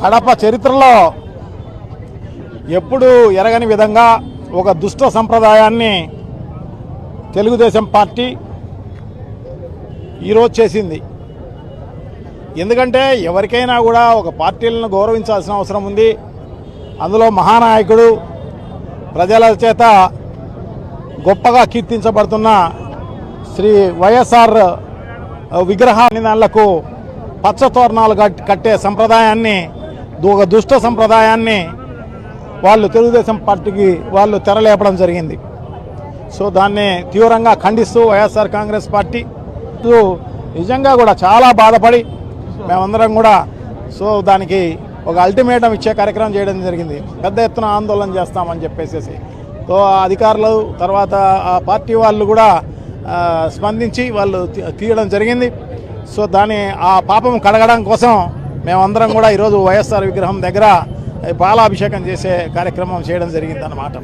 కడప చరిత్రలో ఎప్పుడు ఎరగని విధంగా ఒక దుష్ట సంప్రదాయాన్ని తెలుగుదేశం పార్టీ ఈరోజు చేసింది. ఎందుకంటే ఎవరికైనా కూడా ఒక పార్టీలను గౌరవించాల్సిన అవసరం ఉంది. అందులో మహానాయకుడు ప్రజల చేత గొప్పగా కీర్తించబడుతున్న శ్రీ వైఎస్ఆర్ విగ్రహాన్ని దానిలకు పచ్చ తోరణాలు కట్టే సంప్రదాయాన్ని ఒక దుష్ట సంప్రదాయాన్ని వాళ్ళు తెలుగుదేశం పార్టీకి వాళ్ళు తెరలేపడం జరిగింది. సో దాన్ని తీవ్రంగా ఖండిస్తూ వైఎస్ఆర్ కాంగ్రెస్ పార్టీ నిజంగా కూడా చాలా బాధపడి మేమందరం కూడా సో దానికి ఒక అల్టిమేటం ఇచ్చే కార్యక్రమం చేయడం జరిగింది. పెద్ద ఎత్తున ఆందోళన చేస్తామని చెప్పేసి సో ఆ అధికారులు తర్వాత ఆ పార్టీ వాళ్ళు కూడా స్పందించి వాళ్ళు తీయడం జరిగింది. సో దాని ఆ పాపం కడగడం కోసం మేమందరం కూడా ఈరోజు వైఎస్ఆర్ విగ్రహం దగ్గర పాలాభిషేకం చేసే కార్యక్రమం చేయడం జరిగింది అన్నమాట